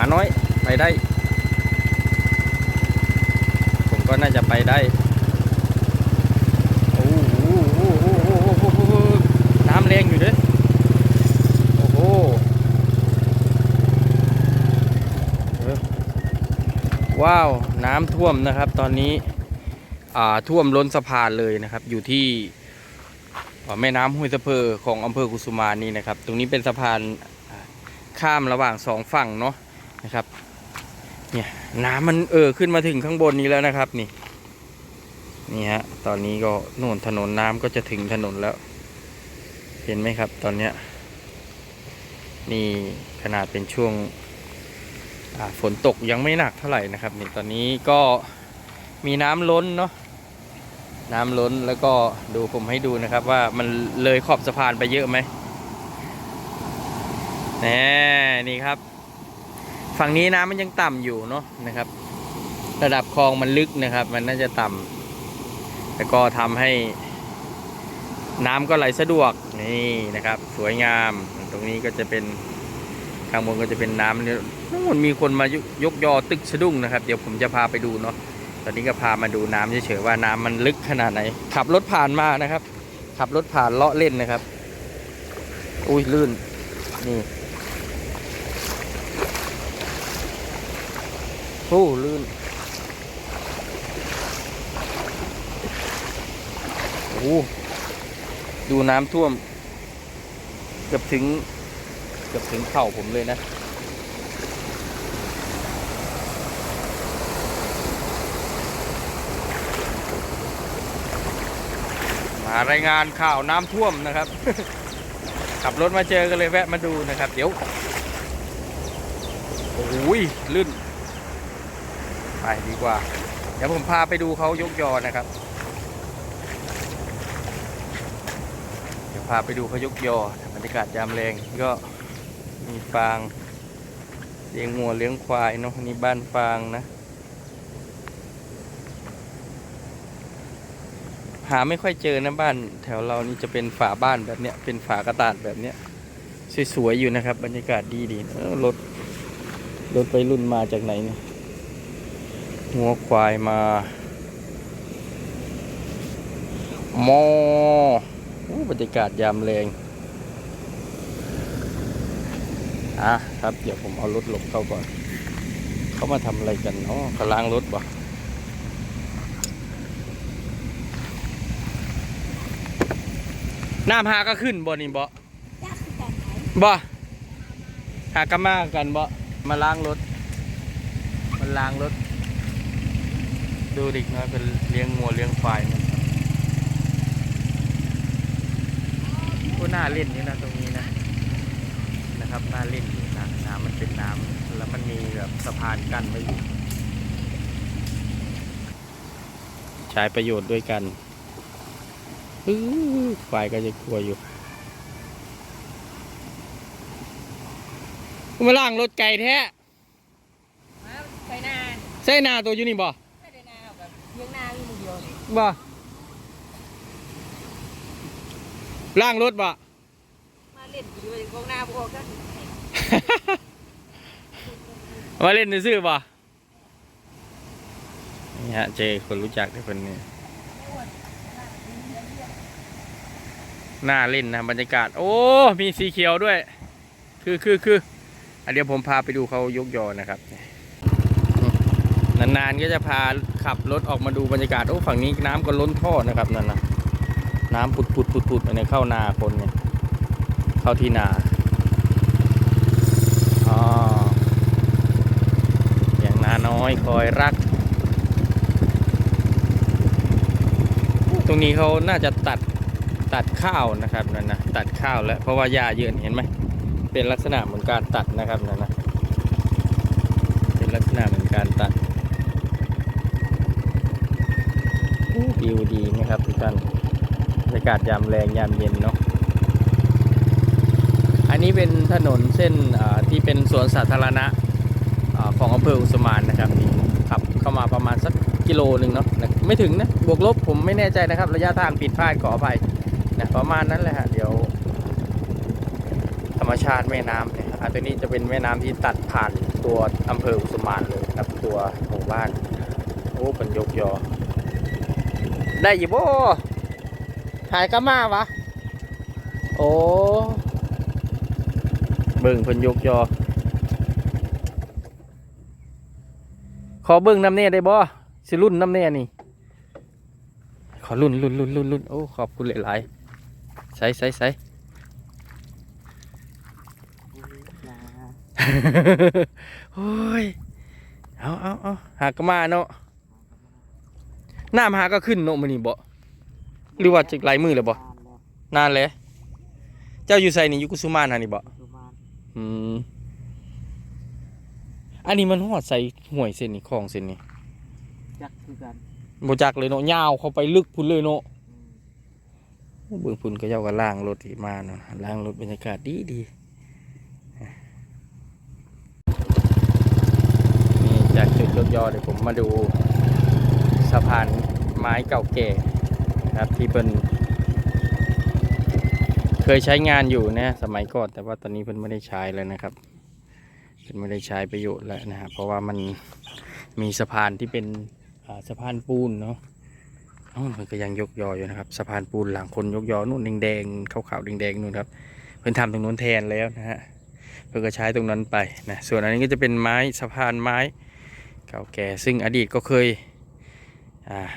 าน้อยไปได้ ผมก็น่าจะไปได้โอ้โหน้ำแรงอยู่เด้อโอ้โหเออว้าว น้ำท่วมนะครับ ตอนนี้อ่าท่วมล้นสะพานเลยนะครับ อยู่ที่แม่น้ำห้วยสะเพอของอำเภอกุสุมานี่นะครับ ตรงนี้เป็นสะพานข้ามระหว่างสองฝั่งเนาะ นะครับ เนี่ยน้ำมันเออขึ้นมาถึงข้างบนนี้แล้วนะครับ นี่ นี่ฮะตอนนี้ก็โน่นถนนน้ำก็จะถึงถนนแล้ว เห็นไหมครับ ตอนเนี้ยนี่ขนาดเป็นช่วงฝนตกยังไม่หนักเท่าไหร่นะครับนี่ตอนนี้ก็มีน้ำล้นเนาะน้ำล้นแล้วก็ดูผมให้ดูนะครับว่ามันเลยขอบสะพานไปเยอะไหมแน่นี่ครับ ฝั่งนี้น้ำมันยังต่ำอยู่เนาะนะครับ ระดับคลองมันลึกนะครับ มันน่าจะต่ำแต่ก็ทำให้น้ำก็ไหลสะดวกนี่นะครับ สวยงาม ตรงนี้ก็จะเป็นข้างบนก็จะเป็นน้ำเนี่ยนู่นมีคนมายยกยอตึกสะดุ้งนะครับ เดี๋ยวผมจะพาไปดูเนาะตอนนี้ก็พามาดูน้ำเฉยๆว่าน้ำมันลึกขนาดไหน ขับรถผ่านมานะครับ ขับรถผ่านเลาะเล่นนะครับ อุ้ยลื่นนี่ โอ้ลื่นโอ้ดูน้ำท่วม เกือบถึง เกือบถึงเข่าผมเลยนะมารายงานข่าวน้ำท่วมนะครับ ขับรถมาเจอกันเลยแวะมาดูนะครับ เดี๋ยว โอ้ยลื่น ไปดีกว่า เดี๋ยวผมพาไปดูเขายกยอนะครับ เดี๋ยวพาไปดูเขายกยอบรรยากาศยามแรงก็มีฟางเลี้ยงงัวเลี้ยงควายเนาะนี่บ้านฟางนะ หาไม่ค่อยเจอนะบ้าน แถวเรานี่จะเป็นฝาบ้านแบบเนี้ยเป็นฝากระดาษแบบเนี้ยสวยๆอยู่นะครับ บรรยากาศดีๆเออรถรถไปรุ่นมาจากไหนเนี่ย งัวควายมามอบรรยากาศยามแรงอะครับ เดี๋ยวผมเอารถหลบเข้าก่อน เขามาทำอะไรกันเนาะเขาล้างรถบ่น้ำหาก็ขึ้นบ่นี่บ่บ่หากนมากันบ่มาล้างรถมันล้างรถ ดูดิน้อยเป็นเลี้ยงงัวเลี้ยงควายมันก็น่าเล่นนี่นะตรงนี้นะนะครับน่าเล่นอยู่นะน้ำมันเป็นน้ำแล้วมันมีแบบสะพานกั้นไว้อยู่ใช้ประโยชน์ด้วยกันอื้อควายก็จะกลัวอยู่มาล่างรถไก่แท้ไปนาใช่นาตัวอยู่นี่บ่ เลี้ยงนาอยู่มือเดียวนี่บ่ล่างรถบ่ มาเล่นอยู่ในกองนาพวกกันมาเล่นซื่อๆป่ะนี่ฮะเจคนรู้จักที่คนนี้น่าเล่นนะบรรยากาศ โอ้ มีสีเขียวด้วย คือคือคืออะเดี๋ยวผมพาไปดูเขายกยอนะครับ นานๆก็จะพาขับรถออกมาดูบรรยากาศโอ้ฝั่งนี้น้ำก็ล้นท่อนะครับนั่นนะน้ำปุดปุดปุดปุดไปในเข้านาคนเนี่ยเข้าที่นาอ๋ออย่างนาน้อยคอยรัก ตรงนี้เขาน่าจะตัดตัดข้าวนะครับนั่นนะตัดข้าวแล้วเพราะว่าหญ้าเยอะเห็นไหมเป็นลักษณะเหมือนการตัดนะครับนั่นนะเป็นลักษณะเหมือนการตัด วิวดีนะครับทุกท่านบรรยากาศยามแรงยามเย็นเนาะอันนี้เป็นถนนเส้นที่เป็นสวนสาธารณะอของอำเภออุสมานนะครับขับเข้ามาประมาณสักกิโลหนึ่งเนาะไม่ถึงนะบวกลบผมไม่แน่ใจนะครับ ระยะทางผิดพลาดขออภัยนะประมาณนั้นแหละฮะเดี๋ยว ธรรมชาติแม่น้ำเนี่ยอันตัวนี้จะเป็นแม่น้ำที่ตัดผ่านตัวอำเภออุสมานเลยครับตัวหมู่บ้านโอ้เป็นยกยอ ได้อยี่บ่ถ่ายก็มาวะ โอ้เบิ่งเพิ่นยกยอ ขอเบิ่งน้ำเน่ได้บ่สิรุ่นน้ำเน่นี่ ขอรุ่นรุ่นรุ่นรุ่นรุ่นโอ้ ขอบคุณหลายๆใส่ใส่ใส่โอ้ย เอาเอาเอาหากก็มาเนาะ น้ำหาก็ขึ้นเนาะมื้อนี้บ่หรือว่าจะหลายมือเลยบ่นานเลยเจ้าอยู่ไสนี่อยู่กุสุมานหานี่บ่อืมอันนี้มันฮอดใส่ห่วยเส้นนี่คลองเส้นนี่จักคือกันบ่จักเลยเนาะยาวเข้าไปลึกพุ่นเลยเนาะโอ้เบิ่งพุ่นก็เจ้าก็ล้างรถที่มาเนาะล้างรถบรรยากาศดีดีนี่จากจุดยกยอเดี๋ยวผมมาดู สะพานไม้เก่าแก่นะครับที่เป็นเคยใช้งานอยู่นะสมัยก่อนแต่ว่าตอนนี้เพิ่นไม่ได้ใช้แล้วนะครับเพิ่นไม่ได้ใช้ประโยชน์แล้วนะครับเพราะว่ามันมีสะพานที่เป็นสะพานปูนเนาะเอ้ามันก็ยังยกยออยู่นะครับสะพานปูนหลังคนยกยอนู่นแดงๆขาวๆแดงๆนู่นครับเพิ่นทำตรงนู้นแทนแล้วนะฮะเพิ่นก็ใช้ตรงนั้นไปนะส่วนอันนี้ก็จะเป็นไม้สะพานไม้เก่าแก่ซึ่งอดีตก็เคย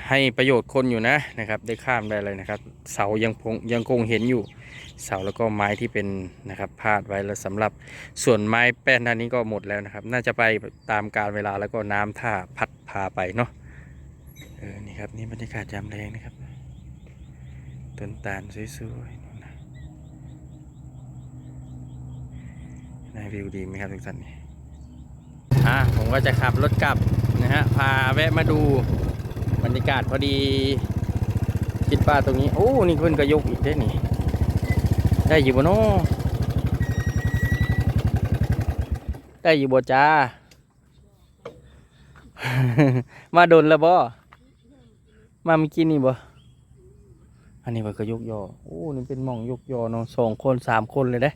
ให้ประโยชน์คนอยู่นะนะครับ ได้ข้ามได้เลยนะครับ เสายังคงยังคงเห็นอยู่ เสาแล้วก็ไม้ที่เป็นนะครับพาดไว้แล้วสำหรับส่วนไม้แป้นด้านนี้ก็หมดแล้วนะครับ น่าจะไปตามกาลเวลาแล้วก็น้ำท่าพัดพาไปเนาะเออนี่ครับนี่บรรยากาศยามแรงนะครับต้นตาลสวยๆนู่นะน่าวิวดีไหมครับทุกท่านนี่อะผมก็จะขับรถกลับนะฮะพาแวะมาดู บรรยากาศพอดีคิดว่าตรงนี้ โอ้นี่เพิ่นก็ยกอีกได้นี่ ได้อยู่บ่เนาะได้อยู่บ่จ้า มาโดนแล้วบ่มาเมื่อกี้นี่บ่อันนี้มันก็ยกยอโอ้นี่เป็นหม่องยกยอเนาะสองคนสามคนเลยเด้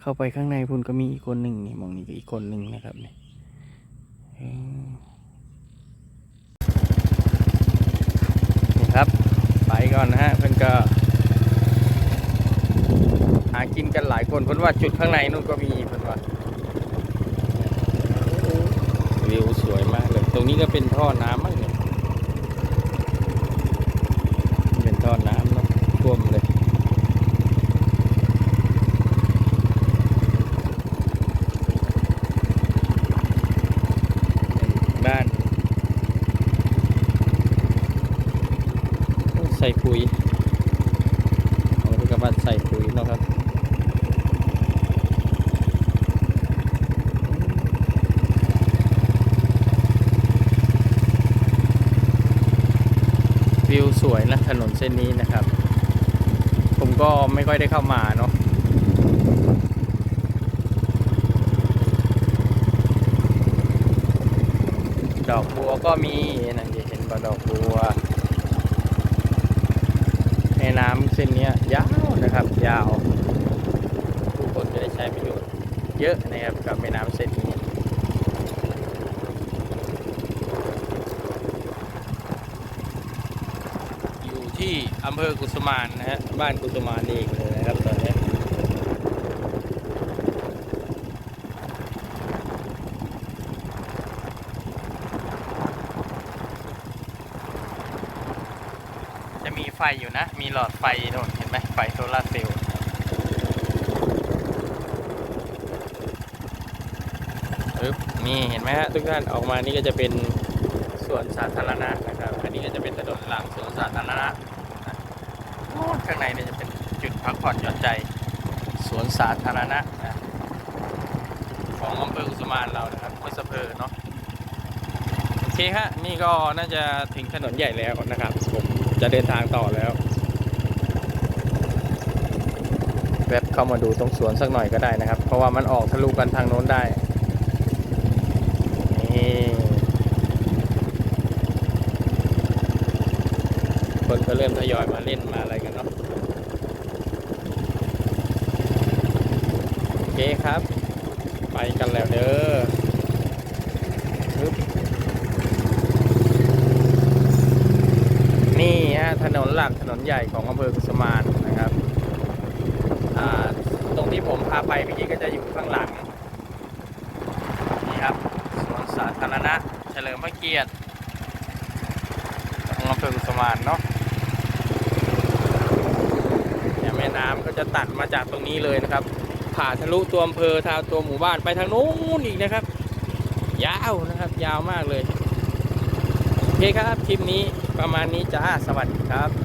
เข้าไปข้างในพุ่นก็มีอีกคนหนึ่งนี่หม่องนี้ก็อีกคนหนึ่งนะครับนี่เออนี่ ครับ ไปก่อนนะฮะเพิ่อนก็ หากินกันหลายคนเพิ่นว่าจุดข้างในนู่นก็มีเพิ่นว่าวิวสวยมากเลย ตรงนี้ก็เป็นท่อน้ำมั้งเนี่ยเป็นท่อน้ำเนาะท่วมเลยบ้านโอ้ใส่ปุ๋ยเอาไปกับบ้าใส่ปุ๋ยเนาะครับวิวสวยนะถนนเส้นนี้นะครับ ผมก็ไม่ค่อยได้เข้ามาเนาะดอกบัวก็มีนั่นเห็นบ่ดอกบัว ม่น้ำเส้นนี้ยาวนะครับ ยาวผู้คนจะได้ใช้ประโยชน์เยอะนะครับกับแม่น้ำเส้นนี้อยู่ที่อำเภอกุสมานนะฮะบ้านกุสมานเองเลยนะครับตอนนี้จะมี ไฟอยู่นะ มีหลอดไฟโน่นเห็นไหมไฟโซลาเซลล์ปึ๊บนี่เห็นไหมฮะทุกท่านออกมานี่ก็จะเป็นสวนสาธารณะนะครับ อันนี้ก็จะเป็นถนนหลังสวนสาธารณะโอ้ข้างในเนี่ยจะเป็นจุดพักผ่อนหย่อนใจสวนสาธารณะนะของอำเภออุสมานเรานะครับห้วยสเพอเนาะโอเคฮะนี่ก็น่าจะถึงถนนใหญ่แล้วนะครับผม จะเดินทางต่อแล้ว แวบเข้ามาดูตรงสวนสักหน่อยก็ได้นะครับ เพราะว่ามันออกทะลุกันทางโน้นได้นี่คนก็เริ่มทยอยมาเล่นมาอะไรกันเนาะเคครับ ไปกันแล้วเด้อปึ๊บนี่ฮะ ถนนหลักถนนใหญ่ของอำเภอกุสมานนะครับตรงที่ผมพาไปเมื่อกี้ก็จะอยู่ข้างหลังนี่ครับสวนสาธารณะเฉลิมพระเกียรติของอำเภอกุสมานเนาะเนี่ยแม่น้ำก็จะตัดมาจากตรงนี้เลยนะครับ ผ่าทะลุตัวอำเภอทางตัวหมู่บ้านไปทางนู้นอีกนะครับ ยาวนะครับ ยาวมากเลยโอเคครับคลิปนี้ ประมาณนี้จ้า สวัสดีครับ